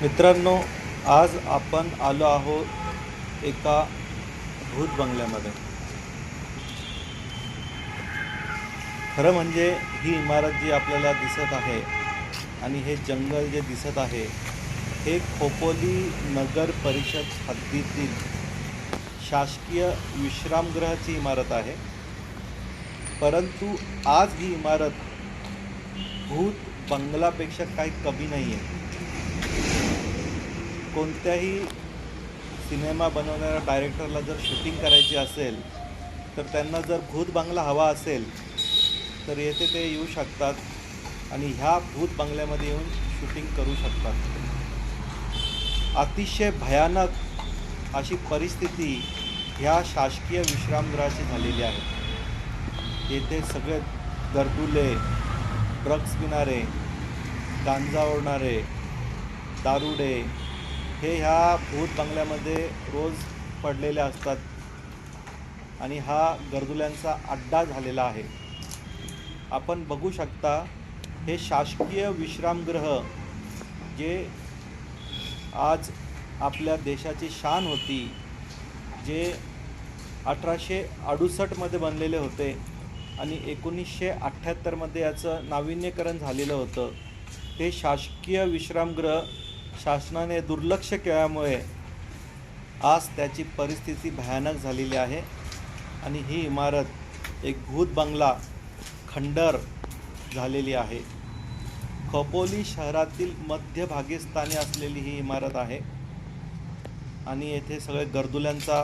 मित्रांनो आज आपण आलो आहोत एका भूत बंगल्यामध्ये. खरं म्हणजे ही इमारत जी आपल्याला दिसत आहे आणि हे जंगल जे दिसत आहे हे खोपोली नगर परिषद हद्दीतील शासकीय विश्रामगृहाची इमारत आहे. परंतु आज ही इमारत भूत बंगलापेक्षा काही कमी नाही आहे कोणत्याही सिनेमा बनवणाऱ्या डायरेक्टरला जर शूटिंग करायची असेल तर त्यांना जर भूत बंगला हवा असेल तर येथे ते येऊ शकतात आणि ह्या भूत बंगल्यामध्ये येऊन शूटिंग करू शकतात. अतिशय भयानक अशी परिस्थिती ह्या शासकीय विश्रामगृहाशी झालेली आहे. येथे सगळे गर्दुले ड्रग्स पिणारे गांजा ओढणारे दारुडे हे ह्या भूत बंगल्यामध्ये रोज पडलेले असतात. आणि हा गरजुल्यांचा अड्डा झालेला आहे. आपण बघू शकता हे शासकीय विश्रामगृह जे आज आपल्या देशाची शान होती जे अठराशे अडुसष्टमध्ये बनलेले होते आणि एकोणीसशे अठ्ठ्याहत्तरमध्ये याचं नाविन्यकरण झालेलं होतं. हे शासकीय विश्रामगृह शासनाने दुर्लक्ष केल्यामुळे आज त्याची परिस्थिती भयानक झालेली आहे. आणि ही इमारत एक भूत बंगला खंडर झालेली आहे. खपोली शहरातील मध्यभागी स्थानी असलेली ही इमारत आहे. आणि येथे सगळे गर्दुल्यांचा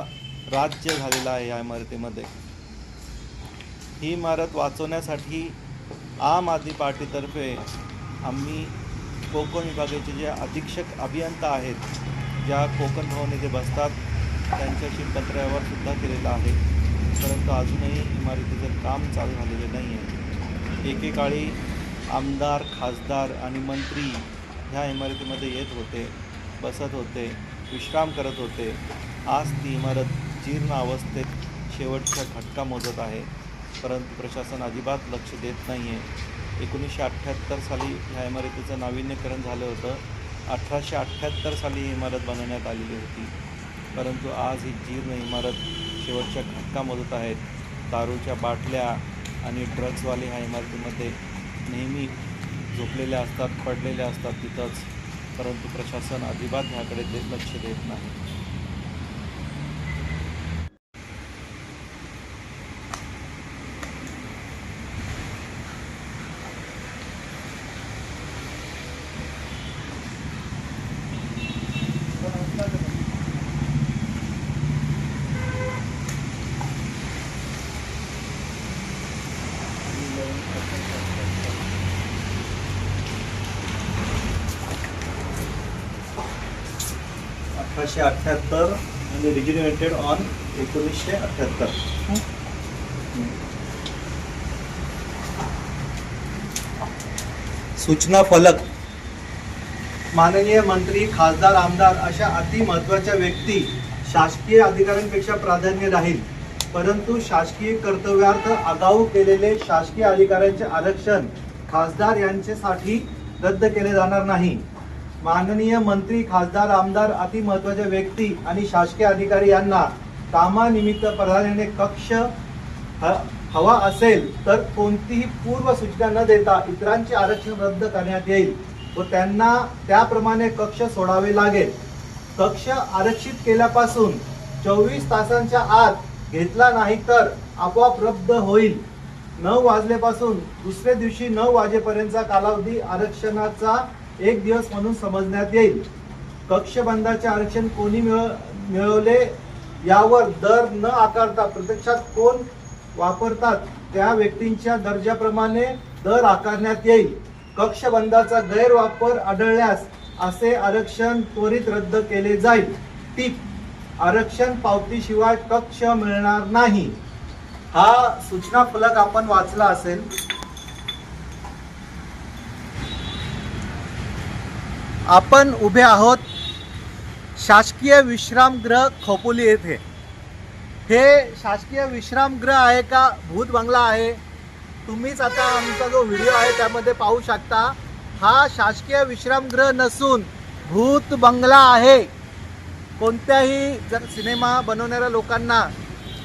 राज्य झालेला आहे या इमारतीमध्ये. ही इमारत वाचवण्यासाठी आम आदमी पार्टीतर्फे आम्ही कोकण विभागाचे जे अधीक्षक अभियंता आहेत ज्या कोकण भवन येथे बसतात त्यांच्याशी पत्र्यावर सुद्धा आहे. परंतु अजूनही इमारतीचं काम चालू झालेलं नाही आहे एकेकाळी आमदार खासदार आणि मंत्री ह्या इमारतीमध्ये येत होते बसत होते विश्राम करत होते. आज ती इमारत जीर्ण अवस्थेत शेवटचा घटका मोजत आहे. परंतु प्रशासन अजिबात लक्ष देत नाही आहे एकोणीसशे अठ्ठ्याहत्तर साली ह्या इमारतीचं नाविन्यकरण झालं होतं. अठराशे अठ्ठ्याहत्तर साली ही इमारत बनवण्यात आलेली होती. परंतु आज ही जीर्ण इमारत शेवटच्या घटका मोजत आहेत. दारूच्या बाटल्या आणि ड्रग्सवाले ह्या इमारतीमध्ये नेहमी झोपलेल्या असतात पडलेल्या असतात तिथंच. परंतु प्रशासन अजिबात ह्याकडे ते लक्ष देत नाही. अठराशे अठ्ठ्याहत्तर आणि रिजिनेटेड ऑन एकोणीसशे अठ्ठ्याहत्तर सूचना फलक. माननीय मंत्री खासदार आमदार अशा अति महत्त्वाच्या व्यक्ती शासकीय अधिकाऱ्यांपेक्षा प्राधान्य राहील. परंतु शासकीय कर्तव्यार्थ आगाऊ केलेले शासकीय अधिकाऱ्यांचे आरक्षण खासदार यांच्यासाठी रद्द केले जाणार नाही. माननीय मंत्री खासदार आमदार अति महत्त्वाच्या व्यक्ती आणि शासकीय अधिकारी यांना कामानिमित्त प्राधान्याने कक्ष ह- हवा असेल तर कोणतीही पूर्व सूचना न देता इतरांचे आरक्षण रद्द करण्यात येईल व त्यांना त्याप्रमाणे कक्ष सोडावे लागेल. कक्ष आरक्षित केल्यापासून चोवीस तासांच्या आत घेतला नाही तर आपोआप रद्द होईल. नऊ वाजल्यापासून दुसऱ्या दिवशी नऊ वाजेपर्यंतचा कालावधी आरक्षणाचा एक दिवस म्हणून समजण्यात येईल. कक्षबंधाचे आरक्षण कोणी मिळ मिळवले? यावर दर न आकारता प्रत्यक्षात कोण वापरतात? त्या व्यक्तींच्या दर्जाप्रमाणे दर आकारण्यात येईल. कक्षबंधाचा गैरवापर आढळल्यास असे आरक्षण त्वरित रद्द केले जाईल. टीप आरक्षण पावतीशिवाय कक्ष मिळणार नाही. हा सूचना फलक आपण वाचला असेल. आपण उभे आहोत शासकीय विश्रामगृह खोपोली येथे. हे शासकीय विश्रामगृह आहे का? भूत बंगला आहे. तुम्हीच आता आमचा जो व्हिडिओ आहे त्यामध्ये पाहू शकता. हा शासकीय विश्रामगृह नसून भूत बंगला आहे. कोणत्याही जर सिनेमा बनवणाऱ्या लोकांना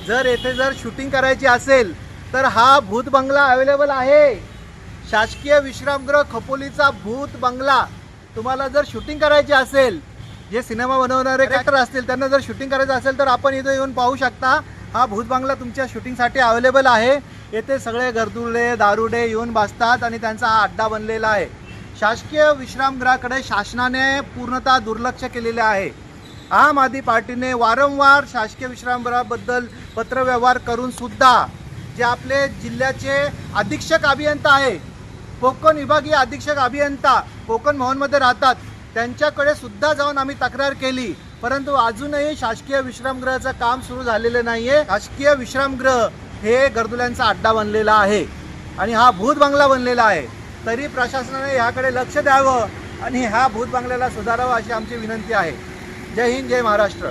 जर येथे जर शूटिंग करायची असेल तर हा भूत बंगला अवेलेबल आहे. शासकीय विश्रामगृह खपोलीचा भूत बंगला तुम्हाला जर शूटिंग करायची असेल जे सिनेमा बनवणारे ॲक्टर असतील त्यांना जर शूटिंग करायचं असेल तर आपण इथं येऊन पाहू शकता हा भूत बंगला तुमच्या शूटिंगसाठी अवेलेबल आहे. येथे सगळे गर्दुले दारुडे येऊन बसतात आणि त्यांचा हा अड्डा बनलेला आहे. शासकीय विश्रामगृहाकडे शासनाने पूर्णतः दुर्लक्ष केलेले आहे. आम आदमी पार्टीने वारंवार शासकीय विश्रामगृहाबद्दल पत्रव्यवहार करून सुद्धा जे आपले जिल्ह्याचे अधीक्षक अभियंता आहे कोकण विभागीय अधीक्षक अभियंता कोकण भवनमध्ये राहतात. त्यांच्याकडे सुद्धा जाऊन आम्ही तक्रार केली. परंतु अजूनही शासकीय विश्रामगृहाचं काम सुरू झालेलं नाहीये. शासकीय विश्रामगृह हे गर्दुल्यांचा अड्डा बनलेला आहे. आणि हा भूत बंगला बनलेला आहे. तरी प्रशासनाने ह्याकडे लक्ष द्यावं आणि ह्या भूत बंगल्याला सुधारावं अशी आमची विनंती आहे. जय हिंद जय महाराष्ट्र.